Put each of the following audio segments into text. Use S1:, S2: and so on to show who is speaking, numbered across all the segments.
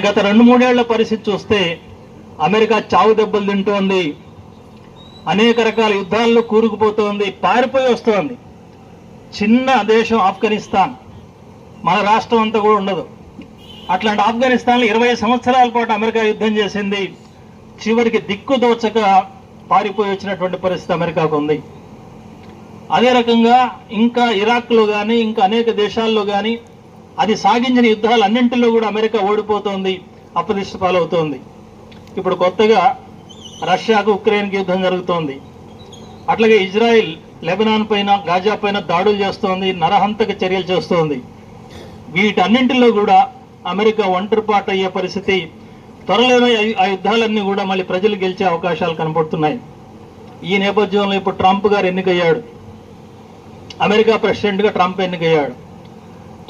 S1: కానీ గత రెండు మూడేళ్ళ పరిస్థితి చూస్తే అమెరికా చావు దెబ్బలు తింటోంది. అనేక రకాల యుద్ధాల్లో కూరుకుపోతోంది పారిపోయి వస్తోంది. చిన్న దేశం ఆఫ్ఘనిస్తాన్. మన రాష్ట్రం అంతా కూడా ఉండదు. అట్లాంటి ఆఫ్ఘనిస్తాన్లో ఇరవై సంవత్సరాల పాటు అమెరికా యుద్ధం చేసింది. చివరికి దిక్కు దోచక పారిపోయి వచ్చినటువంటి పరిస్థితి అమెరికాకు ఉంది. అదే రకంగా ఇంకా ఇరాక్లో కానీ ఇంకా అనేక దేశాల్లో కానీ అది సాగించిన యుద్ధాలు అన్నింటిలో కూడా అమెరికా ఓడిపోతోంది అప్రదిష్ట పాలవుతోంది. ఇప్పుడు కొత్తగా రష్యాకు ఉక్రెయిన్కి యుద్ధం జరుగుతోంది. అట్లాగే ఇజ్రాయిల్ లెబనాన్ పైన గాజా పైన దాడులు చేస్తోంది నరహంతక చర్యలు చేస్తోంది. వీటన్నింటిలో కూడా అమెరికా ఒంటరిపాటు అయ్యే పరిస్థితి త్వరలోనే ఆ- ఆ యుద్ధాలన్నీ కూడా మళ్ళీ ప్రజలు గెలిచే అవకాశాలు కనపడుతున్నాయి. ఈ నేపథ్యంలో ఇప్పుడు ట్రంప్ గారు ఎన్నికయ్యాడు. అమెరికా ప్రెసిడెంట్గా ట్రంప్ ఎన్నికయ్యాడు.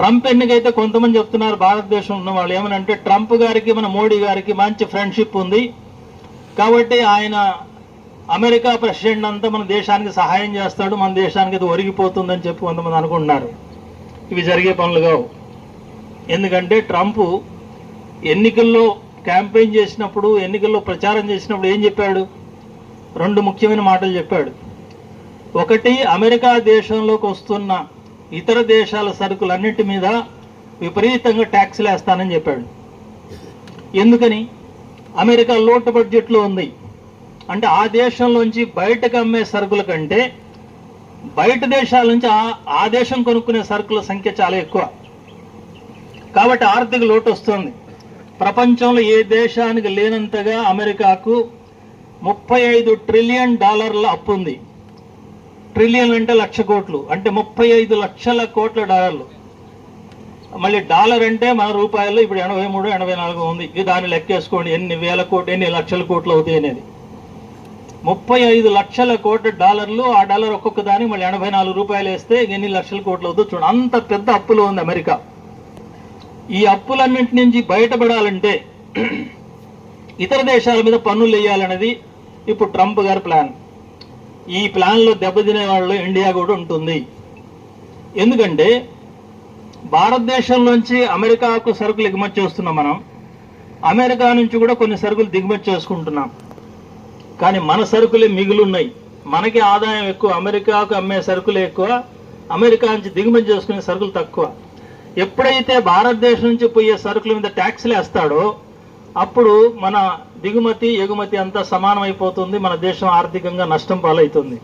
S1: ట్రంప్ ఎన్నికైతే కొంతమంది చెప్తున్నారు భారతదేశం ఉన్న వాళ్ళు ఏమనంటే ట్రంప్ గారికి మన మోడీ గారికి మంచి ఫ్రెండ్షిప్ ఉంది. కాబట్టి ఆయన అమెరికా ప్రెసిడెంట్ అంతా మన దేశానికి సహాయం చేస్తాడు మన దేశానికి అది ఒరిగిపోతుందని చెప్పి కొంతమంది అనుకుంటున్నారు. ఇవి జరిగే పనులు కావు. ఎందుకంటే ట్రంప్ ఎన్నికల్లో క్యాంపెయిన్ చేసినప్పుడు ఎన్నికల్లో ప్రచారం చేసినప్పుడు ఏం చెప్పాడు? రెండు ముఖ్యమైన మాటలు చెప్పాడు. ఒకటి అమెరికా దేశంలోకి వస్తున్న ఇతర దేశాల సరుకులన్నింటి మీద విపరీతంగా ట్యాక్స్లు వేస్తానని చెప్పాడు. ఎందుకని? అమెరికా లోటు బడ్జెట్లో ఉంది. అంటే ఆ దేశంలోంచి బయటకు అమ్మే సరుకుల కంటే బయట దేశాల నుంచి ఆ- ఆ దేశం కొనుక్కునే సరుకుల సంఖ్య చాలా ఎక్కువ. కాబట్టి ఆర్థిక లోటు వస్తుంది. ప్రపంచంలో ఏ దేశానికి లేనంతగా అమెరికాకు ముప్పై ఐదు ట్రిలియన్ డాలర్ల అప్పు ఉంది. ట్రిలియన్ అంటే లక్ష కోట్లు అంటే ముప్పై ఐదు లక్షల కోట్ల డాలర్లు. మళ్ళీ డాలర్ అంటే మన రూపాయలు ఇప్పుడు ఎనభై మూడు ఎనభై నాలుగు ఉంది. ఇది దాన్ని లెక్కేసుకోండి ఎన్ని వేల కోట్లు ఎన్ని లక్షల కోట్లు అవుతాయి అనేది. ముప్పై ఐదు లక్షల కోట్ల డాలర్లు ఆ డాలర్ ఒక్కొక్క దానికి మళ్ళీ ఎనభై నాలుగు రూపాయలు వేస్తే ఎన్ని లక్షల కోట్లు అవుతుంది చూడండి. అంత పెద్ద అప్పులో ఉంది అమెరికా. ఈ అప్పులన్నింటి నుంచి బయటపడాలంటే ఇతర దేశాల మీద పన్నులు వేయాలనేది ఇప్పుడు ట్రంప్ గారి ప్లాన్. ఈ ప్లాన్లో దెబ్బతినే వాళ్ళు ఇండియా కూడా ఉంటుంది. ఎందుకంటే భారతదేశంలోంచి అమెరికాకు సరుకులు ఎగుమతి చేస్తున్నాం మనం. అమెరికా నుంచి కూడా కొన్ని సరుకులు దిగుమతి చేసుకుంటున్నాం. కానీ మన సరుకులే మిగులున్నాయి. మనకి ఆదాయం ఎక్కువ అమెరికాకు అమ్మే సరుకులే ఎక్కువ అమెరికా నుంచి దిగుమతి చేసుకునే సరుకులు తక్కువ. ఎప్పుడైతే భారతదేశం నుంచి పోయే సరుకుల మీద ట్యాక్స్లు వేస్తాడో అప్పుడు మన దిగుమతి ఎగుమతి అంతా సమానమైపోతుంది. మన దేశం ఆర్థికంగా నష్టం పాలవుతుంది.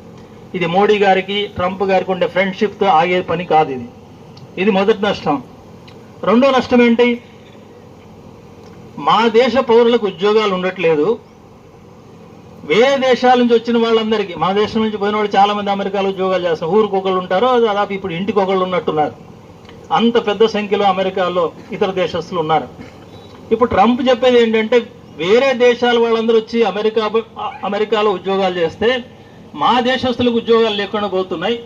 S1: ఇది మోడీ గారికి ట్రంప్ గారికి ఉండే ఫ్రెండ్షిప్తో ఆగే పని కాదు ఇది. ఇది మొదటి నష్టం. రెండో నష్టం ఏంటి? మా దేశ పౌరులకు ఉద్యోగాలు ఉండట్లేదు. వేరే దేశాల నుంచి వచ్చిన వాళ్ళందరికీ మా దేశం నుంచి పోయిన వాళ్ళు చాలామంది అమెరికాలో ఉద్యోగాలు చేస్తారు ఊరికి ఒకళ్ళు ఉంటారో దాదాపు ఇప్పుడు ఇంటికి ఒకళ్ళు ఉన్నట్టున్నారు. అంత పెద్ద సంఖ్యలో అమెరికాలో ఇతర దేశస్తులు ఉన్నారు. ఇప్పుడు ట్రంప్ చెప్పేది ఏంటంటే వేరే దేశాల వాళ్ళందరూ వచ్చి అమెరికా అమెరికాలో ఉద్యోగాలు చేస్తే మా దేశస్తులకు ఉద్యోగాలు లేకుండా పోతున్నాయి.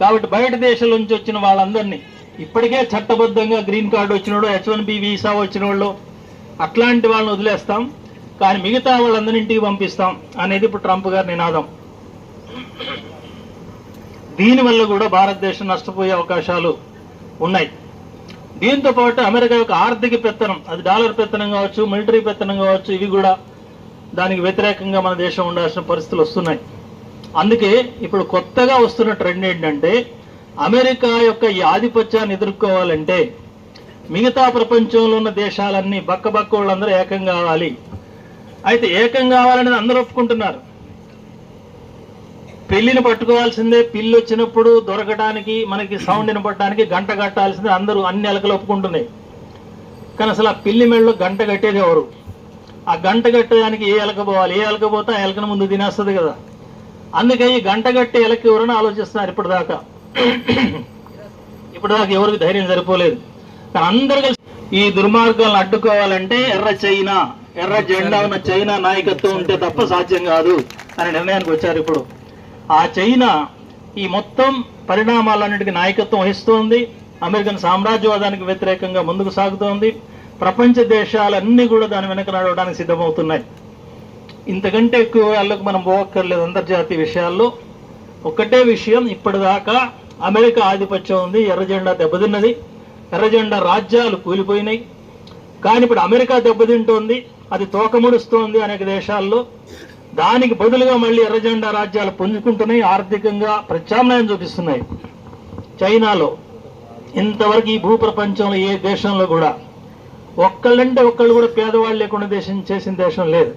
S1: కాబట్టి బయట దేశాల నుంచి వచ్చిన వాళ్ళందరినీ ఇప్పటికే చట్టబద్ధంగా గ్రీన్ కార్డు వచ్చినోడు హెచ్ వన్ బి వీసా వచ్చిన వాళ్ళు అట్లాంటి వాళ్ళని వదిలేస్తాం. కానీ మిగతా వాళ్ళందరినీ ఇంటికి పంపిస్తాం అనేది ఇప్పుడు ట్రంప్ గారి నినాదం. దీనివల్ల కూడా భారతదేశం నష్టపోయే అవకాశాలు ఉన్నాయి. దీంతో పాటు అమెరికా యొక్క ఆర్థిక పెత్తనం అది డాలర్ పెత్తనం కావచ్చు మిలిటరీ పెత్తనం కావచ్చు ఇవి కూడా దానికి వ్యతిరేకంగా మన దేశం ఉండాల్సిన పరిస్థితులు వస్తున్నాయి. అందుకే ఇప్పుడు కొత్తగా వస్తున్న ట్రెండ్ ఏంటంటే అమెరికా యొక్క ఈ ఆధిపత్యాన్ని ఎదుర్కోవాలంటే మిగతా ప్రపంచంలో ఉన్న దేశాలన్నీ బక్క బక్క వాళ్ళందరూ ఏకం కావాలి. అయితే ఏకం కావాలనేది అందరూ ఒప్పుకుంటున్నారు. పెళ్ళిని పట్టుకోవాల్సిందే పిల్లి వచ్చినప్పుడు దొరకడానికి మనకి సౌండ్ వినపడటానికి గంట కట్టాల్సిందే అందరూ అన్ని ఎలకలు ఒప్పుకుంటున్నాయి కానీ అసలు ఆ పిల్లి మెడలో గంట కట్టేది ఎవరు? ఆ గంట కట్టడానికి ఏ ఎలక పోవాలి? ఏ ఎలక పోతే ఆ ఎలకను ముందు తినేస్తుంది కదా. అందుకే ఈ గంట కట్టే ఎలక ఎవరని ఆలోచిస్తున్నారు ఇప్పటిదాకా. ఇప్పటిదాకా ఎవరికి ధైర్యం సరిపోలేదు. కానీ అందరు కలిసి ఈ దుర్మార్గాలను అడ్డుకోవాలంటే ఎర్ర చైనా ఎర్ర జెండా ఉన్న చైనా నాయకత్వం ఉంటే తప్ప సాధ్యం కాదు అనే నిర్ణయానికి వచ్చారు ఇప్పుడు. ఆ చైనా ఈ మొత్తం పరిణామాలన్నిటికీ నాయకత్వం వహిస్తోంది. అమెరికన్ సామ్రాజ్యవాదానికి వ్యతిరేకంగా ముందుకు సాగుతోంది. ప్రపంచ దేశాలన్నీ కూడా దాని వెనక నడవడానికి సిద్ధమవుతున్నాయి. ఇంతకంటే ఎక్కువ వాళ్ళకు మనం పోవక్కర్లేదు అంతర్జాతీయ విషయాల్లో. ఒక్కటే విషయం ఇప్పటిదాకా అమెరికా ఆధిపత్యం ఉంది ఎర్రజెండా దెబ్బతిన్నది. ఎర్రజెండా రాజ్యాలు కూలిపోయినాయి. కానీ ఇప్పుడు అమెరికా దెబ్బతింటోంది అది తోకముడుస్తోంది అనేక దేశాల్లో. దానికి బదులుగా మళ్ళీ ఎర్రజెండా రాజ్యాలు పుంజుకుంటున్నాయి ఆర్థికంగా ప్రత్యామ్నాయం చూపిస్తున్నాయి. చైనాలో ఇంతవరకు ఈ భూప్రపంచంలో ఏ దేశంలో కూడా ఒక్కళ్ళంటే ఒక్కళ్ళు కూడా పేదవాళ్ళు లేకుండా దేశం చేసిన దేశం లేదు.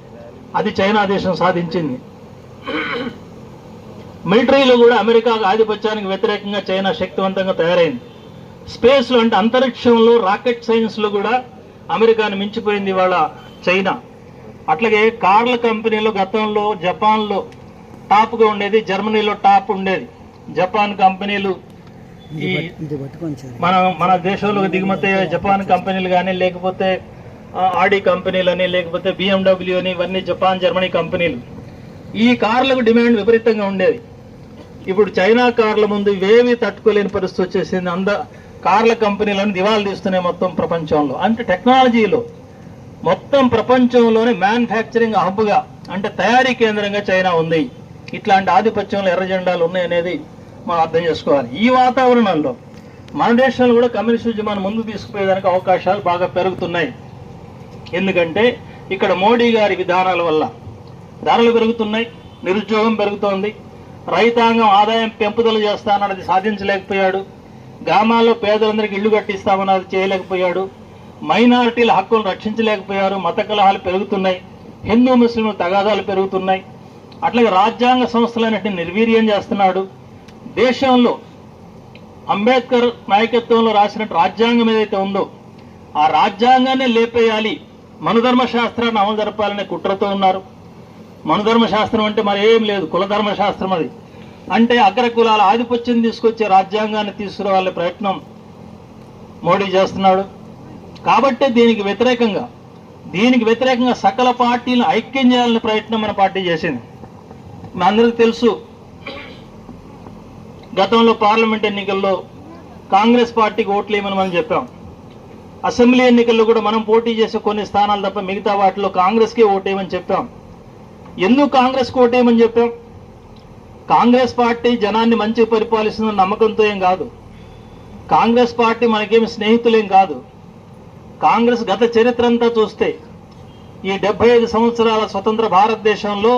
S1: అది చైనా దేశం సాధించింది. మిలిటరీలో కూడా అమెరికా ఆధిపత్యానికి వ్యతిరేకంగా చైనా శక్తివంతంగా తయారైంది. స్పేస్లో అంటే అంతరిక్షంలో రాకెట్ సైన్స్లో కూడా అమెరికాను మించిపోయింది ఇవాళ చైనా. అట్లాగే కార్ల కంపెనీలో గతంలో జపాన్లో టాప్గా ఉండేది జర్మనీలో టాప్ ఉండేది. జపాన్ కంపెనీలు ఈ మన మన దేశంలో దిగుమతి అయ్యే జపాన్ కంపెనీలు కానీ లేకపోతే ఆడి కంపెనీలు అని లేకపోతే బిఎండబ్ల్యూ అని ఇవన్నీ జపాన్ జర్మనీ కంపెనీలు. ఈ కార్లకు డిమాండ్ విపరీతంగా ఉండేది. ఇప్పుడు చైనా కార్ల ముందు ఇవేవి తట్టుకోలేని పరిస్థితి వచ్చేసింది. అంద కార్ల కంపెనీలను దివాలు తీస్తున్నాయి మొత్తం ప్రపంచంలో. అంటే టెక్నాలజీలో మొత్తం ప్రపంచంలోనే మ్యానుఫ్యాక్చరింగ్ హబ్గా అంటే తయారీ కేంద్రంగా చైనా ఉంది. ఇట్లాంటి ఆధిపత్యంలో ఎర్ర జెండాలు ఉన్నాయనేది మనం అర్థం చేసుకోవాలి. ఈ వాతావరణంలో మన దేశంలో కూడా కమ్యూనిస్ట్ ఉద్యమాన్ని ముందు తీసుకుపోయేదానికి అవకాశాలు బాగా పెరుగుతున్నాయి. ఎందుకంటే ఇక్కడ మోడీ గారి విధానాల వల్ల ధరలు పెరుగుతున్నాయి నిరుద్యోగం పెరుగుతోంది రైతాంగం ఆదాయం పెంపుదల చేస్తానన్నది సాధించలేకపోయాడు గ్రామాల్లో పేదలందరికీ ఇల్లు కట్టిస్తామన్నది చేయలేకపోయాడు మైనారిటీల హక్కులను రక్షించలేకపోయారు మత కలహాలు పెరుగుతున్నాయి హిందూ ముస్లింల తగాదాలు పెరుగుతున్నాయి. అట్లాగే రాజ్యాంగ సంస్థలన్నింటినీ నిర్వీర్యం చేస్తున్నాడు. దేశంలో అంబేద్కర్ నాయకత్వంలో రాసినట్టు రాజ్యాంగం ఏదైతే ఉందో ఆ రాజ్యాంగాన్ని లేపేయాలి. మనుధర్మ శాస్త్రాన్ని అమలు జరపాలనే కుట్రతో ఉన్నారు. మనుధర్మ శాస్త్రం అంటే మరి ఏం లేదు కులధర్మ శాస్త్రం అది. అంటే అగ్ర కులాల ఆధిపత్యం తీసుకొచ్చే రాజ్యాంగాన్ని తీసుకురావాలనే ప్రయత్నం మోడీ చేస్తున్నాడు. కాబట్టే దీనికి వ్యతిరేకంగా దీనికి వ్యతిరేకంగా సకల పార్టీలను ఐక్యం చేయాలనే ప్రయత్నం మన పార్టీ చేసింది. మన అందరికీ తెలుసు గతంలో పార్లమెంట్ ఎన్నికల్లో కాంగ్రెస్ పార్టీకి ఓట్లు వేయమని మనం చెప్పాం. అసెంబ్లీ ఎన్నికల్లో కూడా మనం పోటీ చేసే కొన్ని స్థానాలు తప్ప మిగతా వాటిలో కాంగ్రెస్కే ఓటేయమని చెప్పాం. ఎందుకు కాంగ్రెస్కి ఓటేయమని చెప్పాం? కాంగ్రెస్ పార్టీ జనాన్ని మంచిగా పరిపాలిస్తున్న నమ్మకంతో ఏం కాదు. కాంగ్రెస్ పార్టీ మనకేమి స్నేహితులేం కాదు. కాంగ్రెస్ గత చరిత్ర అంతా చూస్తే ఈ డెబ్బై ఐదు సంవత్సరాల స్వతంత్ర భారతదేశంలో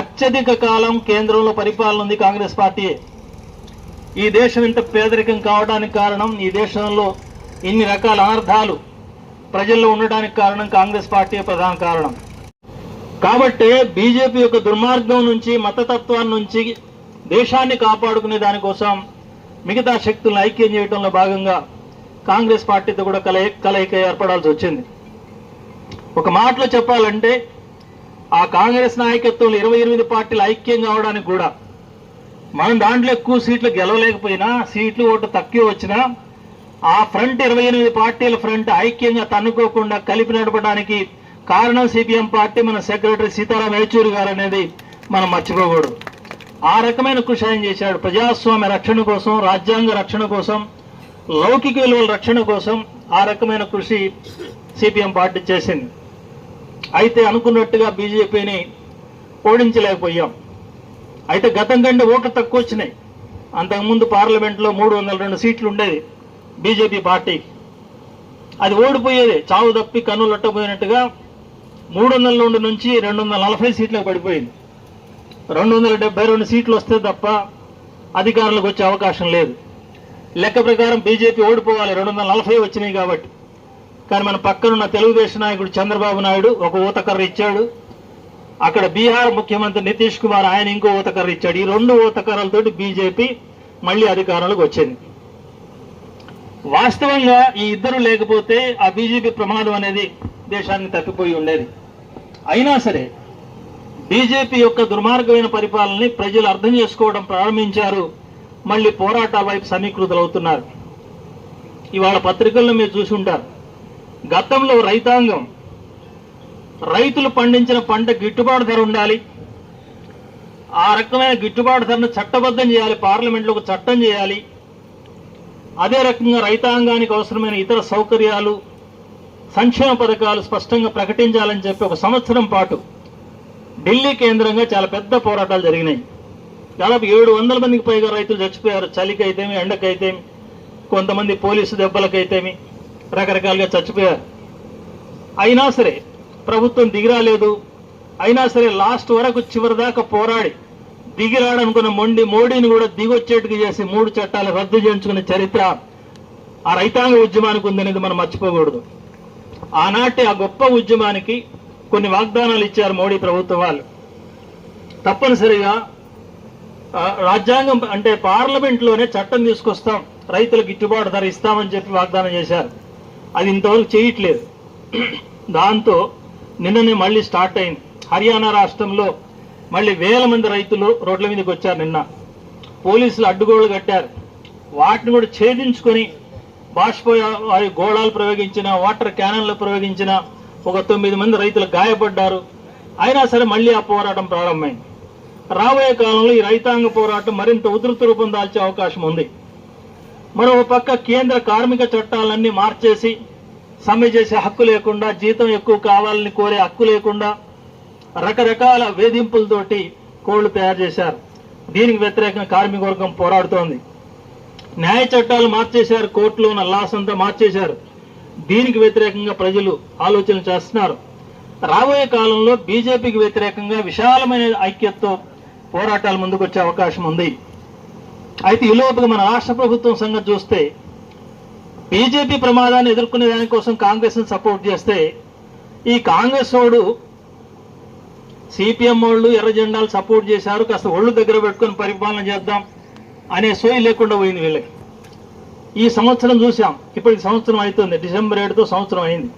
S1: అత్యధిక కాలం కేంద్రంలో పరిపాలన ఉంది కాంగ్రెస్ పార్టీయే ఈ దేశం ఇంత పేదరికం కావడానికి కారణం ఈ దేశంలో ఇన్ని రకాల అనర్థాలు ప్రజల్లో ఉండడానికి కారణం కాంగ్రెస్ పార్టీ ప్రధాన కారణం. కాబట్టి బీజేపీ యొక్క దుర్మార్గం నుంచి మతతత్వాన్ని నుంచి దేశాన్ని కాపాడుకునే దానికోసం మిగతా శక్తులను ఐక్యం చేయడంలో భాగంగా కాంగ్రెస్ పార్టీతో కూడా కలయి కలయిక ఏర్పడాల్సి వచ్చింది. ఒక మాటలో చెప్పాలంటే ఆ కాంగ్రెస్ నాయకత్వంలో ఇరవై ఎనిమిది పార్టీలు ఐక్యం కావడానికి కూడా మనం దాంట్లో ఎక్కువ సీట్లు గెలవలేకపోయినా సీట్లు ఓటు తక్కువ వచ్చినా ఆ ఫ్రంట్ ఇరవై ఎనిమిది పార్టీల ఫ్రంట్ ఐక్యంగా తన్నుకోకుండా కలిపి నడపడానికి కారణం సిపిఎం పార్టీ మన సెక్రటరీ సీతారాం యేచూరి గారు అనేది మనం మర్చిపోకూడదు. ఆ రకమైన కృషి ఆయన చేశాడు ప్రజాస్వామ్య రక్షణ కోసం రాజ్యాంగ రక్షణ కోసం లౌకిక విలువల రక్షణ కోసం ఆ రకమైన కృషి సిపిఎం పార్టీ చేసింది. అయితే అనుకున్నట్టుగా బీజేపీని ఓడించలేకపోయాం. అయితే గతం కంటే ఓట్లు తక్కువ వచ్చినాయి. అంతకుముందు పార్లమెంట్లో మూడు వందల రెండు సీట్లు ఉండేది బీజేపీ పార్టీ అది ఓడిపోయేది చావు తప్పి కన్నులట్టపోయినట్టుగా మూడు వందల రెండు నుంచి రెండు వందల నలభై సీట్లకు పడిపోయింది. రెండు వందల డెబ్బై రెండు సీట్లు వస్తే తప్ప అధికారులకు వచ్చే అవకాశం లేదు. లెక్క ప్రకారం బీజేపీ ఓడిపోవాలి. రెండు వందల నలభై వచ్చినాయి కాబట్టి. కానీ మన పక్కనున్న తెలుగుదేశం నాయకుడు చంద్రబాబు నాయుడు ఒక ఊతకర్ర ఇచ్చాడు. అక్కడ బీహార్ ముఖ్యమంత్రి నితీష్ కుమార్ ఆయన ఇంకో ఊతకర్ర ఇచ్చాడు. ఈ రెండు ఊతకర్రలతోటి బీజేపీ మళ్ళీ అధికారంలోకి వచ్చింది. వాస్తవంగా ఈ ఇద్దరు లేకపోతే ఆ బీజేపీ ప్రమాదం అనేది దేశాన్ని తప్పిపోయి ఉండేది. అయినా సరే బీజేపీ యొక్క దుర్మార్గమైన పరిపాలనని ప్రజలు అర్థం చేసుకోవడం ప్రారంభించారు. మళ్ళీ పోరాటాల వైపు సమీకృతులవుతున్నారు. ఇవాళ పత్రికల్లో మీరు చూసి ఉంటారు. గతంలో రైతాంగం రైతులు పండించిన పంట గిట్టుబాటు ధర ఉండాలి. ఆ రకమైన గిట్టుబాటు ధరను చట్టబద్ధం చేయాలి. పార్లమెంట్లో ఒక చట్టం చేయాలి. అదే రకంగా రైతాంగానికి అవసరమైన ఇతర సౌకర్యాలు సంక్షేమ పథకాలు స్పష్టంగా ప్రకటించాలని చెప్పి ఒక సంవత్సరం పాటు ఢిల్లీ కేంద్రంగా చాలా పెద్ద పోరాటాలు జరిగినాయి. దాదాపు ఏడు వందల మందికి పైగా రైతులు చచ్చిపోయారు. చలికైతేమి ఎండకైతేమి కొంతమంది పోలీసు దెబ్బలకైతేమి రకరకాలుగా చచ్చిపోయారు. అయినా సరే ప్రభుత్వం దిగిరాలేదు. అయినా సరే లాస్ట్ వరకు చివరి దాకా పోరాడి దిగిరాడనుకున్న మొండి మోడీని కూడా దిగొచ్చేట్టుగా చేసి మూడు చట్టాలు రద్దు చేయించుకునే చరిత్ర ఆ రైతాంగ ఉద్యమానికి ఉందనేది మనం మర్చిపోకూడదు. ఆనాటి ఆ గొప్ప ఉద్యమానికి కొన్ని వాగ్దానాలు ఇచ్చారు మోడీ ప్రభుత్వం వాళ్ళు. తప్పనిసరిగా రాజ్యాంగం అంటే పార్లమెంట్లోనే చట్టం తీసుకొస్తాం. రైతులకు గిట్టుబాటు ధర ఇస్తామని చెప్పి వాగ్దానం చేశారు. అది ఇంతవరకు చేయట్లేదు. దాంతో నిన్ననే మళ్ళీ స్టార్ట్ అయింది. హర్యానా రాష్ట్రంలో మళ్ళీ వేల మంది రైతులు రోడ్ల మీదకి వచ్చారు నిన్న. పోలీసులు అడ్డుగోళ్ళు కట్టారు. వాటిని కూడా ఛేదించుకొని బాష్పవాయు గోళాలు ప్రయోగించిన వాటర్ క్యానన్లు ప్రయోగించిన ఒక తొమ్మిది మంది రైతులు గాయపడ్డారు. అయినా సరే మళ్ళీ ఆ పోరాటం ప్రారంభమైంది. రాబోయే కాలంలో ఈ రైతాంగ పోరాటం మరింత ఉధృత రూపం దాల్చే అవకాశం ఉంది. మరో పక్క కేంద్ర కార్మిక చట్టాలన్నీ మార్చేసి సమ్మె చేసే హక్కు లేకుండా జీతం ఎక్కువ కావాలని కోరే హక్కు లేకుండా రకరకాల వేధింపులతోటి కోళ్ళు తయారు చేశారు. దీనికి వ్యతిరేకంగా కార్మిక వర్గం పోరాడుతోంది. న్యాయ చట్టాలు మార్చేశారు కోర్టులో ఉన్న లాస్ అంతా మార్చేశారు. దీనికి వ్యతిరేకంగా ప్రజలు ఆలోచన చేస్తున్నారు. రాబోయే కాలంలో బీజేపీకి వ్యతిరేకంగా విశాలమైన ఐక్యతతో పోరాటాలు ముందుకు వచ్చే అవకాశం ఉంది. అయితే ఈ మన రాష్ట్ర ప్రభుత్వం సంగతి చూస్తే బీజేపీ ప్రమాదాన్ని ఎదుర్కొనే దానికోసం కాంగ్రెస్ని సపోర్ట్ చేస్తే ఈ కాంగ్రెస్ వాడు సిపిఎం వాళ్ళు ఎర్ర జెండాలు సపోర్ట్ చేశారు కాస్త ఒళ్ళు దగ్గర పెట్టుకొని పరిపాలన చేద్దాం అనే సోయి లేకుండా పోయింది వీళ్ళకి. ఈ సంవత్సరం చూసాం ఇప్పటికి సంవత్సరం అవుతుంది. డిసెంబర్ ఏడుతో సంవత్సరం అయింది.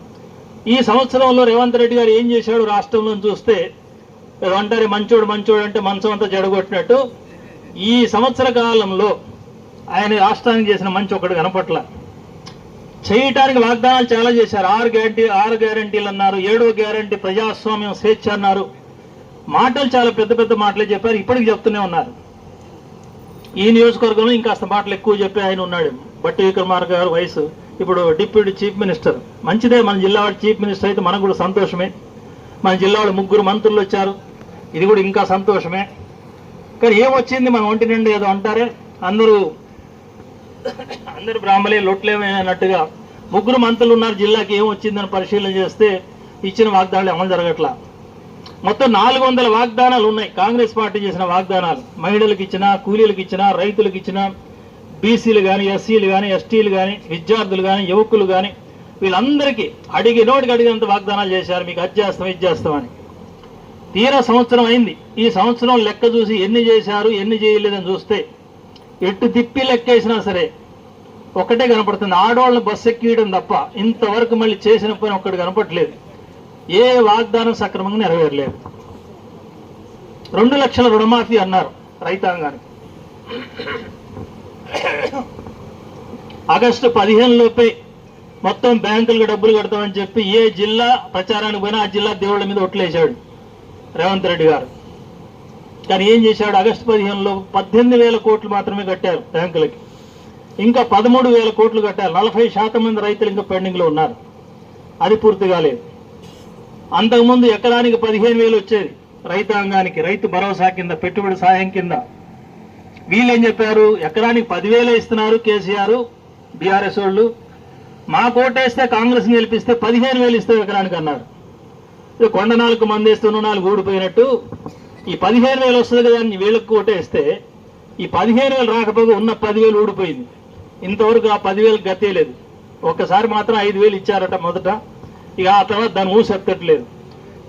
S1: ఈ సంవత్సరంలో రేవంత్ రెడ్డి గారు ఏం చేశాడు రాష్ట్రంలో చూస్తే ఒంటరి మంచోడు మంచోడు అంటే మంచం అంతా జడగొట్టినట్టు. ఈ సంవత్సర కాలంలో ఆయన రాష్ట్రానికి చేసిన మంచి ఒకటి కనపట్ల. చేయటానికి వాగ్దానాలు చాలా చేశారు. ఆరు గ్యారంటీ ఆరు గ్యారంటీలు అన్నారు. ఏడో గ్యారంటీ ప్రజాస్వామ్యం స్వేచ్ఛ అన్నారు. మాటలు చాలా పెద్ద పెద్ద మాటలే చెప్పారు. ఇప్పటికి చెప్తూనే ఉన్నారు. ఈ నియోజకవర్గంలో ఇంకాస్త మాటలు ఎక్కువ చెప్పి ఆయన ఉన్నాడు. బట్టి విక్రమార్క గారు వయసు. ఇప్పుడు డిప్యూటీ చీఫ్ మినిస్టర్. మంచిదే. మన జిల్లా వాడి చీఫ్ మినిస్టర్ అయితే మనకు కూడా సంతోషమే. మన జిల్లా వాడు ముగ్గురు మంత్రులు వచ్చారు. ఇది కూడా ఇంకా సంతోషమే. కానీ ఏమొచ్చింది మన ఒంటి నిండా ఏదో అంటారే? అందరూ అందరు బ్రాహ్మలే లొట్లేమైనట్టుగా ముగ్గురు మంత్రులు ఉన్నారు జిల్లాకి ఏం వచ్చిందని పరిశీలన చేస్తే ఇచ్చిన వాగ్దానాలు అమలు జరగట్లా. మొత్తం నాలుగు వందల వాగ్దానాలు ఉన్నాయి. కాంగ్రెస్ పార్టీ చేసిన వాగ్దానాలు. మహిళలకు ఇచ్చిన కూలీలకు ఇచ్చిన రైతులకు ఇచ్చిన బీసీలు కానీ ఎస్సీలు కానీ ఎస్టీలు కానీ విద్యార్థులు కానీ యువకులు కానీ వీళ్ళందరికీ అడిగి నోటికి అడిగినంత వాగ్దానాలు చేశారు. మీకు అది చేస్తాం ఇది చేస్తామని తీరా సంవత్సరం అయింది. ఈ సంవత్సరం లెక్క చూసి ఎన్ని చేశారు ఎన్ని చేయలేదని చూస్తే ఎట్టు తిప్పి లెక్కేసినా సరే ఒకటే కనపడుతుంది. ఆడవాళ్ళని బస్సు ఎక్కియడం తప్ప ఇంతవరకు మళ్ళీ చేసిన పని ఒక్కటి కనపట్లేదు ఏ వాగ్దానం సక్రమంగా నెరవేరలేదు. రెండు లక్షల రుణమాఫీ అన్నారు రైతాంగానికి. ఆగస్టు పదిహేను లోపే మొత్తం బ్యాంకులకు డబ్బులు కడతామని చెప్పి ఏ జిల్లా ప్రచారానికి పోయినా ఆ జిల్లా దేవుళ్ళ మీద ఒట్లేశాడు. రేవంత్ రెడ్డి గారు. కానీ ఏం చేశాడు? ఆగస్టు పదిహేనులో పద్దెనిమిది వేల కోట్లు మాత్రమే కట్టారు బ్యాంకులకి. ఇంకా పదమూడు వేల కోట్లు కట్టారు. నలభై శాతం మంది రైతులు ఇంకా పెండింగ్లో ఉన్నారు. అది పూర్తి కాలేదు. అంతకుముందు ఎకరానికి పదిహేను వేలు వచ్చేది. రైతాంగానికి రైతు భరోసా కింద పెట్టుబడి సాయం కింద. వీళ్ళు ఏం చెప్పారు? ఎకరానికి పదివేలే ఇస్తున్నారు కేసీఆర్ బీఆర్ఎస్ వాళ్ళు. మా కోటేస్తే కాంగ్రెస్ గెలిపిస్తే పదిహేను వేలు ఇస్తే ఎకరానికి అన్నారు. కొండ నాలుగు మందేస్తున్న నాలుగు ఊడిపోయినట్టు ఈ పదిహేను వేలు వస్తుంది కదా అని వీళ్ళకి కోటేస్తే ఈ పదిహేను వేలు రాకపోతే ఉన్న పదివేలు ఊడిపోయింది. ఇంతవరకు ఆ పదివేలు గతే లేదు. ఒక్కసారి మాత్రం ఐదు వేలు ఇచ్చారట మొదట. ఇక ఆ తర్వాత దాన్ని ఊసెత్తట్లేదు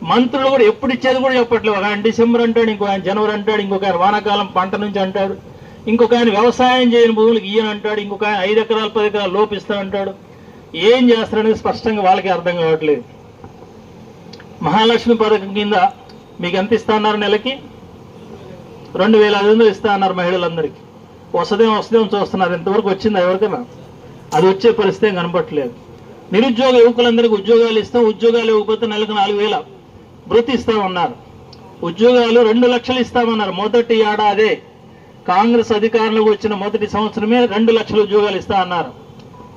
S1: మంత్రులు కూడా ఎప్పుడు ఇచ్చేది కూడా చెప్పట్లేదు. ఒక ఆయన డిసెంబర్ అంటాడు ఇంకో ఆయన జనవరి అంటాడు ఇంకొక ఆయన వానాకాలం పంట నుంచి అంటాడు ఇంకొక ఆయన వ్యవసాయం చేయని భూములకు ఈయన అంటాడు ఇంకొక ఆయన ఐదు ఎకరాలు పది ఎకరాలు లోపిస్తా అంటాడు. ఏం చేస్తారనేది స్పష్టంగా వాళ్ళకి అర్థం కావట్లేదు. మహాలక్ష్మి పథకం కింద మీకు ఎంత ఇస్తా అన్నారు నెలకి? రెండు వేల ఐదు వందలు ఇస్తా అన్నారు మహిళలందరికీ. వసదేం వసదేం చూస్తున్నారు. ఇంతవరకు వచ్చిందా ఎవరికైనా? అది వచ్చే పరిస్థితి ఏం కనపట్లేదు నిరుద్యోగ యువకులందరికీ ఉద్యోగాలు ఇస్తాం. ఉద్యోగాలు ఇవ్వకపోతే నెలకు నాలుగు వేల వృత్తి ఇస్తామన్నారు ఉద్యోగాలు రెండు లక్షలు ఇస్తామన్నారు మొదటి ఏడాదే కాంగ్రెస్ అధికారంలోకి వచ్చిన మొదటి సంవత్సరమే రెండు లక్షల ఉద్యోగాలు ఇస్తా అన్నారు.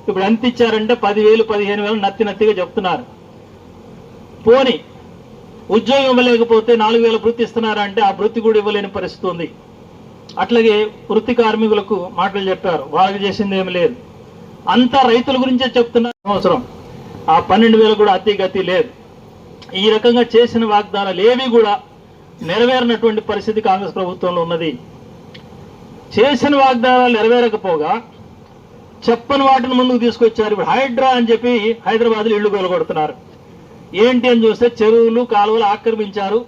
S1: ఇప్పుడు ఎంత ఇచ్చారంటే పదివేలు పదిహేను వేలు నత్తి నత్తిగా చెప్తున్నారు. పోని ఉద్యోగం ఇవ్వలేకపోతే నాలుగు వేల వృత్తి ఇస్తున్నారంటే ఆ వృత్తి కూడా ఇవ్వలేని పరిస్థితి ఉంది. అట్లాగే వృత్తి కార్మికులకు మాటలు చెప్పారు. వాళ్ళకి చేసింది ఏమి లేదు. అంతా రైతుల గురించే చెప్తున్నారు అవసరం ఆ పన్నెండు వేలు కూడా అతి గతి లేదు. ఈ రకంగా చేసిన వాగ్దానాలు ఏవి కూడా నెరవేరినటువంటి పరిస్థితి కాంగ్రెస్ ప్రభుత్వంలో ఉన్నది. చేసిన వాగ్దానాలు నెరవేరకపోగా చెప్పని వాటిని ముందుకు తీసుకొచ్చారు. ఇప్పుడు హైడ్రా అని చెప్పి హైదరాబాద్లో ఇళ్ళు కొలగొడుతున్నారు ఏంటి అని చూస్తే చెరువులు కాలువలు ఆక్రమించారు.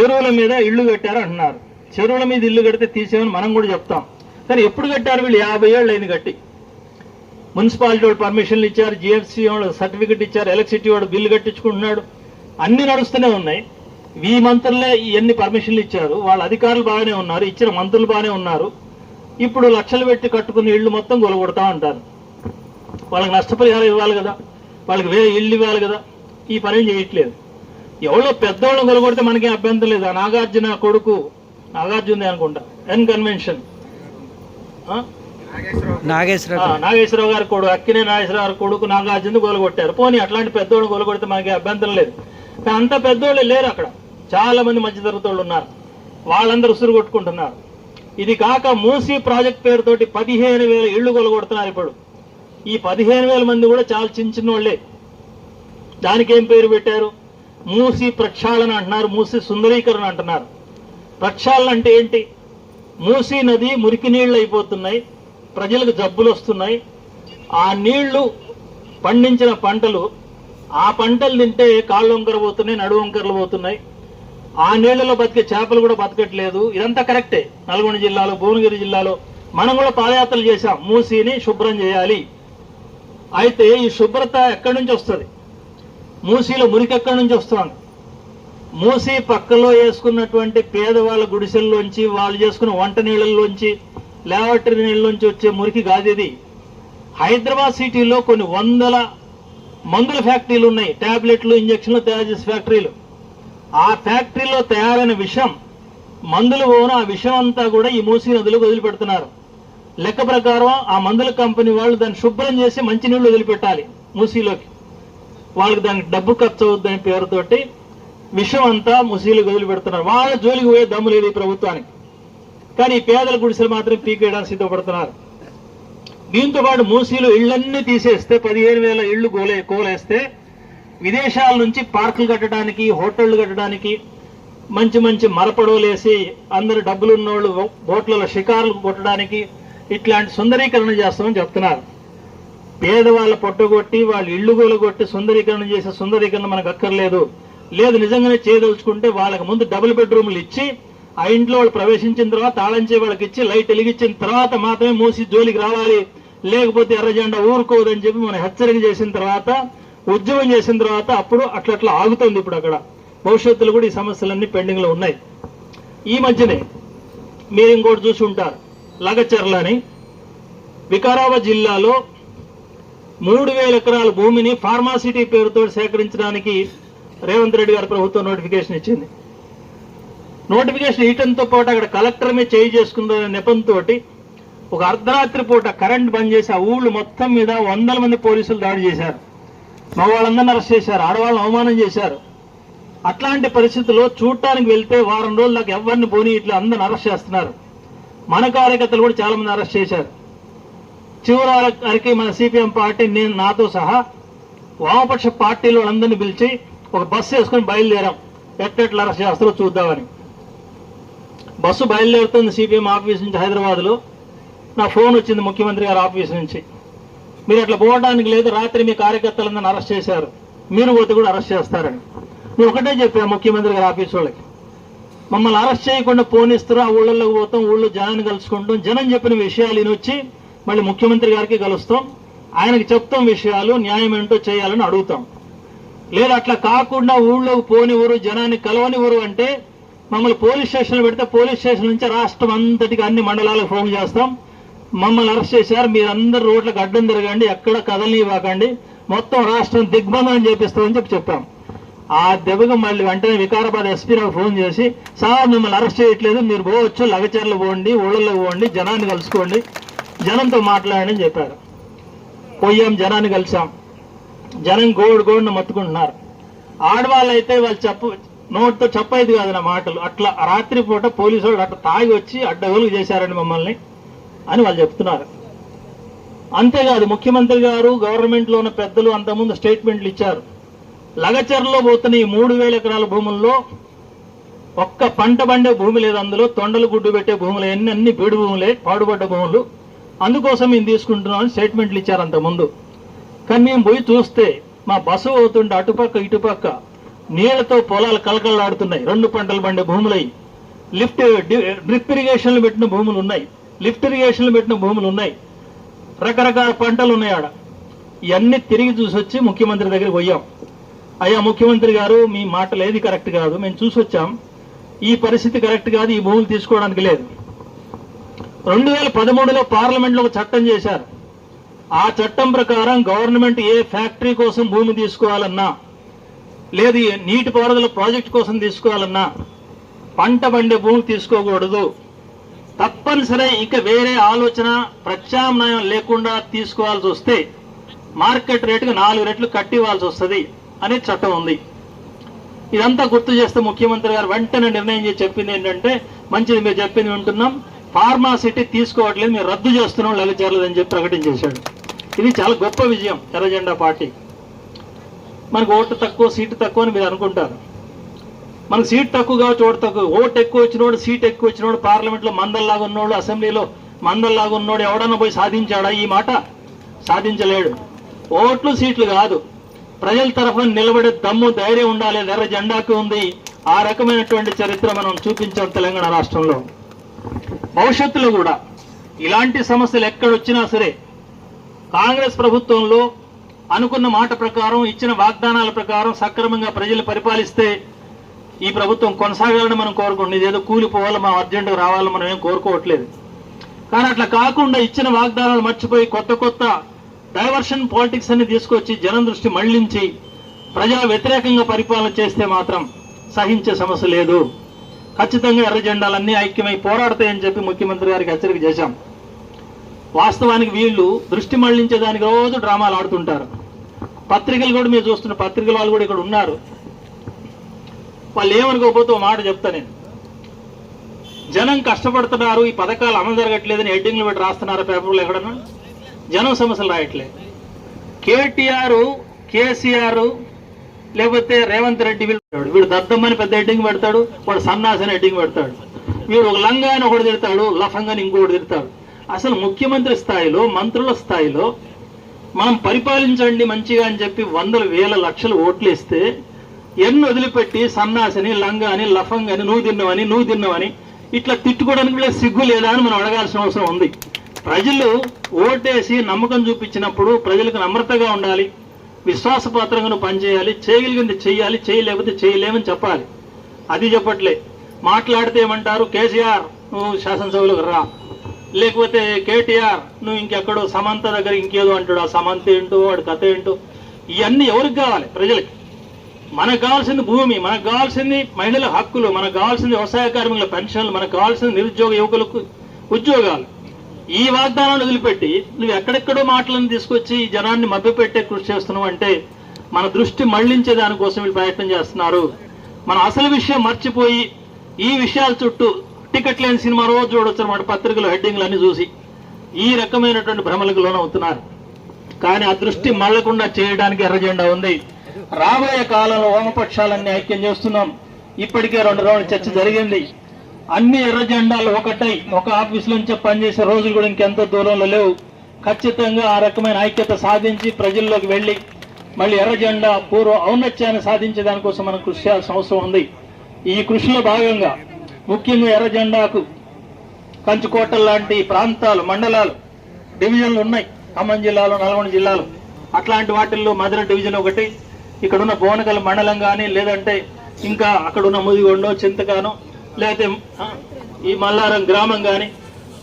S1: చెరువుల మీద ఇళ్ళు కట్టారు అంటున్నారు. చెరువుల మీద ఇల్లు కడితే తీసేమని మనం కూడా చెప్తాం. కానీ ఎప్పుడు కట్టారు వీళ్ళు? యాభై ఏళ్ళు అయింది కట్టి. మున్సిపాలిటీ వాడు పర్మిషన్లు ఇచ్చారు జిఎఫ్సి వాడు సర్టిఫికెట్ ఇచ్చారు ఎలక్ట్రిసిటీ వాడు బిల్లు కట్టించుకుంటున్నాడు. అన్నీ నడుస్తూనే ఉన్నాయి. ఈ మంత్రులే ఇవన్నీ పర్మిషన్లు ఇచ్చారు. వాళ్ళ అధికారులు బాగానే ఉన్నారు ఇచ్చిన మంత్రులు బాగానే ఉన్నారు. ఇప్పుడు లక్షలు పెట్టి కట్టుకున్న ఇళ్ళు మొత్తం గొలగొడతా ఉంటారు. వాళ్ళకి నష్టపరిహారం ఇవ్వాలి కదా. వాళ్ళకి వేరే ఇల్లు ఇవ్వాలి కదా. ఈ పని చేయట్లేదు. ఎవరో పెద్దవాళ్ళని కొలగొడితే మనకేం అభ్యంతరం లేదు. ఆ నాగార్జున కొడుకు నాగార్జున అనుకుంటా. ఎన్ కన్వెన్షన్ నాగేశ్వరరావు గారి కొడుకు అక్కినే నాగేశ్వరరావు గారి కొడుకు నాగార్జున గొలగొట్టారు పోనీ అట్లాంటి పెద్దోళ్ళు గొలగొడితే మనకి అభ్యంతరం లేదు. కానీ అంత పెద్దోళ్ళు లేరు అక్కడ. చాలా మంది మధ్యతరగతి ఉన్నారు. వాళ్ళందరూ ఉసురు కొట్టుకుంటున్నారు. ఇది కాక మూసీ ప్రాజెక్ట్ పేరుతోటి పదిహేను వేల ఇళ్ళు కొలగొడుతున్నారు ఇప్పుడు. ఈ పదిహేను వేల మంది కూడా చాలా చిన్న చిన్న వాళ్ళే దానికి ఏం పేరు పెట్టారు? మూసి ప్రక్షాళన అంటున్నారు మూసి సుందరీకరణ అంటున్నారు. ప్రక్షాళన అంటే ఏంటి? మూసీ నది మురికి నీళ్ళు అయిపోతున్నాయి ప్రజలకు జబ్బులు వస్తున్నాయి. ఆ నీళ్ళు పండించిన పంటలు ఆ పంటలు తింటే కాళ్ళు వంకర పోతున్నాయి నడు వంకరలు పోతున్నాయి ఆ నీళ్ళలో బతికే చేపలు కూడా బతకట్లేదు. ఇదంతా కరెక్టే. నల్గొండ జిల్లాలో భువనగిరి జిల్లాలో మనం కూడా పాదయాత్రలు చేశాం. మూసీని శుభ్రం చేయాలి. అయితే ఈ శుభ్రత ఎక్కడి నుంచి వస్తుంది? మూసీలో మురికి ఎక్కడి నుంచి వస్తుంది మూసి పక్కలో వేసుకున్నటువంటి పేదవాళ్ళ గుడిసెల్లోంచి వాళ్ళు చేసుకున్న వంట నీళ్ళల్లోంచి లేవటరీ నీళ్ళలోంచి వచ్చే మురికి కాదు హైదరాబాద్ సిటీలో కొన్ని వందల మందుల ఫ్యాక్టరీలు ఉన్నాయి. టాబ్లెట్లు ఇంజక్షన్లు తయారు చేసే ఫ్యాక్టరీలు. ఆ ఫ్యాక్టరీలో తయారైన విషం మందులు పోను ఆ విషం అంతా కూడా ఈ మూసీ నదిలోకి వదిలిపెడుతున్నారు. లెక్క ప్రకారం ఆ మందుల కంపెనీ వాళ్ళు దాన్ని శుభ్రం చేసి మంచినీళ్ళు వదిలిపెట్టాలి మూసీలోకి. వాళ్ళకి దానికి డబ్బు ఖర్చు అవుద్దని పేరుతోటి విషం అంతా ముసీలకు వదిలిపెడుతున్నారు వాళ్ళ జోలికి పోయే దమ్ము లేదు ఈ ప్రభుత్వానికి. కానీ పేదల గుడిసెలు మాత్రం పీకేయడానికి సిద్ధపడుతున్నారు దీంతో పాటు మూసీలు ఇళ్ళన్నీ తీసేస్తే పదిహేను వేల ఇళ్ళు కోలే కోలేస్తే విదేశాల నుంచి పార్కులు కట్టడానికి హోటళ్ళు కట్టడానికి మంచి మంచి మరపడవలేసి అందరు డబ్బులు ఉన్నోళ్ళు బోట్లలో షికారులు కొట్టడానికి ఇట్లాంటి సుందరీకరణ చేస్తామని చెప్తున్నారు. పేదవాళ్ళ పొట్టగొట్టి వాళ్ళ ఇళ్ళు కొట్టి సుందరీకరణ చేసే సుందరీకరణ మనకు అక్కర్లేదు. లేదు నిజంగానే చేయదలుచుకుంటే వాళ్ళకి ముందు డబుల్ బెడ్రూమ్లు ఇచ్చి ఆ ఇంట్లో వాళ్ళు ప్రవేశించిన తర్వాత తాళంచే వాళ్ళకి ఇచ్చి లైట్ వెలిగించిన తర్వాత మాత్రమే మూసి జోలికి రావాలి. లేకపోతే ఎర్రజెండా ఊరుకోదని చెప్పి మనం హెచ్చరిక చేసిన తర్వాత ఉద్యమం చేసిన తర్వాత అప్పుడు అట్లా అట్లా ఆగుతుంది ఇప్పుడు అక్కడ. భవిష్యత్తులో కూడా ఈ సమస్యలన్నీ పెండింగ్లో ఉన్నాయి. ఈ మధ్యనే మీరు ఇంకోటి చూసి ఉంటారు. లగచర్ల అని వికారాబాద్ జిల్లాలో మూడు వేల ఎకరాల భూమిని ఫార్మాసిటీ పేరుతో సేకరించడానికి రేవంత్ రెడ్డి గారి ప్రభుత్వం నోటిఫికేషన్ ఇచ్చింది. నోటిఫికేషన్ ఇవ్వడంతో పాటు అక్కడ కలెక్టర్ మీద చేయి చేసుకుందనే నెపంతో ఒక అర్ధరాత్రి పూట కరెంట్ బంద్ చేసి ఆ ఊళ్ళు మొత్తం మీద వందల మంది పోలీసులు దాడి చేశారు. మగవాళ్ళందరినీ అరెస్ట్ చేశారు. ఆడవాళ్ళని అవమానం చేశారు. అట్లాంటి పరిస్థితుల్లో చూడటానికి వెళ్తే వారం రోజులు నాకు ఎవరిని పోనీ ఇట్లా అందరిని అరెస్ట్ చేస్తున్నారు. మన కార్యకర్తలు కూడా చాలా మంది అరెస్ట్ చేశారు. చివరికి మన సిపిఎం పార్టీ నేను నాతో సహా వామపక్ష పార్టీలు వాళ్ళందరినీ పిలిచి ఒక బస్సు వేసుకొని బయలుదేరాం. ఎట్టెట్లా అరెస్ట్ చేస్తారో చూద్దామని. బస్సు బయలుదేరుతుంది సిపిఎం ఆఫీస్ నుంచి హైదరాబాద్లో. నా ఫోన్ వచ్చింది ముఖ్యమంత్రి గారి ఆఫీస్ నుంచి. మీరు అట్లా పోవడానికి లేదు రాత్రి మీ కార్యకర్తలందరిని అరెస్ట్ చేశారు. మీరు పోతే కూడా అరెస్ట్ చేస్తారని. నేను ఒకటే చెప్పాను ముఖ్యమంత్రి గారి ఆఫీస్ వాళ్ళకి. మమ్మల్ని అరెస్ట్ చేయకుండా పోనిస్తారు? ఆ ఊళ్ళలోకి పోతాం ఊళ్ళో జనాన్ని కలుసుకుంటాం. జనం చెప్పిన విషయాలు ఈయన వచ్చి మళ్ళీ ముఖ్యమంత్రి గారికి కలుస్తాం. ఆయనకి చెప్తాం విషయాలు న్యాయం ఏంటో చేయాలని అడుగుతాం. లేదు అట్లా కాకుండా ఊళ్ళోకి పోనివ్వరు జనాన్ని కలవనివ్వరు అంటే మమ్మల్ని పోలీస్ స్టేషన్లో పెడితే పోలీస్ స్టేషన్ నుంచి రాష్ట్రం అంతటికి అన్ని మండలాలకు ఫోన్ చేస్తాం. మమ్మల్ని అరెస్ట్ చేశారు మీరందరూ రోడ్లకు అడ్డం తిరగండి ఎక్కడ కదలనివ్వకండి మొత్తం రాష్ట్రం దిగ్బంధనం చేపిస్తామని చెప్పి చెప్పాం. ఆ దెబ్బకు మళ్ళీ వెంటనే వికారాబాద్ ఎస్పీ నాకు ఫోన్ చేసి సార్ మిమ్మల్ని అరెస్ట్ చేయట్లేదు మీరు పోవచ్చు లగచర్లు పోండి ఊళ్ళలో పోండి జనాన్ని కలుసుకోండి జనంతో మాట్లాడని చెప్పారు. పోయాం జనాన్ని కలిసాం జనం గోడు గోడును మత్తుకుంటున్నారు. ఆడవాళ్ళు అయితే వాళ్ళు చెప్పు నోటితో చెప్పేది కాదు నా మాటలు. అట్లా రాత్రిపూట పోలీసు వాళ్ళు అట్లా తాగి వచ్చి అడ్డగోలు చేశారండి మమ్మల్ని అని వాళ్ళు చెప్తున్నారు. అంతేకాదు ముఖ్యమంత్రి గారు గవర్నమెంట్లో ఉన్న పెద్దలు అంతకుముందు స్టేట్మెంట్లు ఇచ్చారు. లగచర్లో పోతున్న ఈ మూడు వేల ఎకరాల భూముల్లో. ఒక్క పంట పండే భూమి లేదు అందులో. తొండలు గుడ్డు పెట్టే భూములు అన్ని అన్ని బీడు భూములే పాడుపడ్డ భూములు. అందుకోసం మేము తీసుకుంటున్నామని స్టేట్మెంట్లు ఇచ్చారు అంతకుముందు. కానీ మేము పోయి చూస్తే మా బస్సు అవుతుండే అటుపక్క ఇటుపక్క నీళ్ళతో పొలాలు కలకలలాడుతున్నాయి రెండు పంటలు పండే భూములై. లిఫ్ట్ డ్రిప్ ఇరిగేషన్లు పెట్టిన భూములు ఉన్నాయి. లిఫ్ట్ ఇరిగేషన్లు పెట్టిన భూములు ఉన్నాయి. రకరకాల పంటలు ఉన్నాయి ఆడ. ఇవన్నీ తిరిగి చూసి వచ్చి ముఖ్యమంత్రి దగ్గరికి పోయాం. అయ్యా ముఖ్యమంత్రి గారు మీ మాటలు ఏది కరెక్ట్ కాదు. మేము చూసి వచ్చాం. ఈ పరిస్థితి కరెక్ట్ కాదు. ఈ భూములు తీసుకోవడానికి లేదు. రెండు వేల పదమూడులో పార్లమెంట్లో ఒక చట్టం చేశారు. ఆ చట్టం ప్రకారం గవర్నమెంట్ ఏ ఫ్యాక్టరీ కోసం భూమి తీసుకోవాలన్నా లేదు నీటిపారుదల ప్రాజెక్ట్ కోసం తీసుకోవాలన్నా పంట పండే భూమి తీసుకోకూడదు. తప్పనిసరి ఇక వేరే ఆలోచన ప్రత్యామ్నాయం లేకుండా తీసుకోవాల్సి వస్తే మార్కెట్ రేటుకు నాలుగు రెట్లు కట్టివ్వాల్సి వస్తుంది అనే చట్టం ఉంది. ఇదంతా గుర్తు చేస్తే ముఖ్యమంత్రి గారు వెంటనే నిర్ణయం చేసి చెప్పింది ఏంటంటే మంచిది మీరు చెప్పింది వింటున్నాం. ఫార్మాసిటీ తీసుకోవట్లేదు మీరు రద్దు చేస్తున్నాం అని చెప్పి ప్రకటించేశాడు. ఇది చాలా గొప్ప విజయం ఎర్రజెండా పార్టీ. మనకు ఓటు తక్కువ సీటు తక్కువ అని మీరు అనుకుంటారు. మనకు సీట్ తక్కువ కావచ్చు ఓటు తక్కువ ఓటు ఎక్కువ వచ్చినోడు సీట్ ఎక్కువ వచ్చినోడు పార్లమెంట్లో మందల్లాగా ఉన్నోడు అసెంబ్లీలో మందల్లాగా ఉన్నోడు ఎవడన్నా పోయి సాధించాడా? ఈ మాట సాధించలేడు. ఓట్లు సీట్లు కాదు. ప్రజల తరఫున నిలబడే దమ్ము ధైర్యం ఉండాలి ఎర్ర జెండాకు ఉంది. ఆ రకమైనటువంటి చరిత్ర మనం చూపించాం తెలంగాణ రాష్ట్రంలో. భవిష్యత్తులో కూడా ఇలాంటి సమస్యలు ఎక్కడొచ్చినా సరే కాంగ్రెస్ ప్రభుత్వంలో అనుకున్న మాట ప్రకారం ఇచ్చిన వాగ్దానాల ప్రకారం సక్రమంగా ప్రజలు పరిపాలిస్తే ఈ ప్రభుత్వం కొనసాగాలని మనం కోరుకుంటుంది ఇదేదో కూలిపోవాలి మనం అర్జెంటుగా రావాలని మనం ఏం కోరుకోవట్లేదు. కానీ అట్లా కాకుండా ఇచ్చిన వాగ్దానాలు మర్చిపోయి కొత్త కొత్త డైవర్షన్ పాలిటిక్స్ అన్ని తీసుకొచ్చి జనం దృష్టి మళ్ళించి ప్రజల వ్యతిరేకంగా పరిపాలన చేస్తే మాత్రం సహించే సమస్య లేదు. ఖచ్చితంగా ఎర్ర జెండాలన్నీ ఐక్యమై పోరాడతాయని చెప్పి ముఖ్యమంత్రి గారికి హెచ్చరిక చేశాం. వాస్తవానికి వీళ్ళు దృష్టి మళ్ళించేదానికి రోజు డ్రామాలు ఆడుతుంటారు. పత్రికలు కూడా మీరు చూస్తున్న పత్రికల వాళ్ళు కూడా ఇక్కడ ఉన్నారు. వాళ్ళు ఏమనుకోకపోతే ఓ మాట చెప్తా నేను. జనం కష్టపడుతున్నారు ఈ పథకాలు అమలు జరగట్లేదని హెడ్డింగ్లు పెట్టి రాస్తున్నారు పేపర్లో ఎక్కడన్నా? జనం సమస్యలు రాయట్లేదు కేటీఆర్ కేసీఆర్ లేకపోతే రేవంత్ రెడ్డి వీళ్ళు వీడు దద్దమ్మని పెద్ద హెడ్డింగ్ పెడతాడు వాడు సన్నాసని హెడ్డింగ్ పెడతాడు. వీడు ఒక లంగా అని ఒకటి తిడతాడు లఫంగా ఇంకొకటి తిడతాడు. అసలు ముఖ్యమంత్రి స్థాయిలో మంత్రుల స్థాయిలో మనం పరిపాలించండి మంచిగా అని చెప్పి వందల వేల లక్షలు ఓట్లు ఇస్తే ఎన్ని వదిలిపెట్టి సన్నాసని లంగాని లఫంగని నువ్వు తిన్నవని నువ్వు తిన్నవని ఇట్లా తిట్టుకోవడానికి కూడా సిగ్గు లేదా అని మనం అడగాల్సిన అవసరం ఉంది. ప్రజలు ఓటేసి నమ్మకం చూపించినప్పుడు ప్రజలకు నమ్రతగా ఉండాలి. విశ్వాసపాత్రంగా నువ్వు పనిచేయాలి చేయగలిగింది చేయాలి చేయలేకపోతే చేయలేమని చెప్పాలి. అది చెప్పట్లే. మాట్లాడితే ఏమంటారు? కేసీఆర్ నువ్వు శాసనసభలోకి రా. లేకపోతే కేటీఆర్ నువ్వు ఇంకెక్కడో సమంత దగ్గర ఇంకేదో అంటాడు. ఆ సమంత ఏంటో వాడి కథ ఏంటో ఇవన్నీ ఎవరికి కావాలి? ప్రజలకి. మనకు కావాల్సింది భూమి మనకు కావాల్సింది మహిళల హక్కులు మనకు కావాల్సింది వ్యవసాయ కార్మికుల పెన్షన్లు మనకు కావాల్సింది నిరుద్యోగ యువకులకు ఉద్యోగాలు. ఈ వాగ్దానాన్ని వదిలిపెట్టి నువ్వు ఎక్కడెక్కడో మాటలను తీసుకొచ్చి ఈ జనాన్ని మభ్యపెట్టే కృషి చేస్తున్నావు అంటే మన దృష్టి మళ్ళించే దానికోసం వీళ్ళు ప్రయత్నం చేస్తున్నారు. మన అసలు విషయం మర్చిపోయి ఈ విషయాల చుట్టూ టికెట్ లేని సినిమా రోజు చూడొచ్చు అనమాట పత్రికలు హెడ్డింగ్లు అన్ని చూసి. ఈ రకమైనటువంటి భ్రమలకు లోనవుతున్నారు. కానీ ఆ దృష్టి మళ్ళకుండా చేయడానికి ఎర్రజెండా ఉంది. రాబోయే కాలంలో వామపక్షాలన్నీ ఐక్యం చేస్తున్నాం. ఇప్పటికే రెండు రౌండ్ చర్చ జరిగింది. అన్ని ఎర్ర జెండాలు ఒకటై ఒక ఆఫీస్ నుంచి పనిచేసే రోజులు కూడా ఇంకెంత దూరంలో లేవు. ఖచ్చితంగా ఆ రకమైన ఐక్యత సాధించి ప్రజల్లోకి వెళ్ళి మళ్ళీ ఎర్ర జెండా పూర్వ ఔన్నత్యాన్ని సాధించే దానికోసం మనం కృషి చేయాల్సిన అవసరం ఉంది. ఈ కృషిలో భాగంగా ముఖ్యంగా ఎర్ర జెండాకు కంచుకోటల లాంటి ప్రాంతాలు మండలాలు డివిజన్లు ఉన్నాయి. ఖమ్మం జిల్లాలో నల్గొండ జిల్లాలో. అట్లాంటి వాటిల్లో మధుర డివిజన్ ఒకటి. ఇక్కడున్న బోనకల్ మండలం కానీ లేదంటే ఇంకా అక్కడున్న ముదిగొండో చింతకానో లేకపోతే ఈ మల్లారం గ్రామం కానీ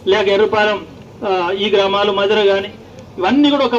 S1: లేక ఎర్రపాలెం ఆ, ఈ గ్రామాలు మధుర కానీ ఇవన్నీ కూడా ఒక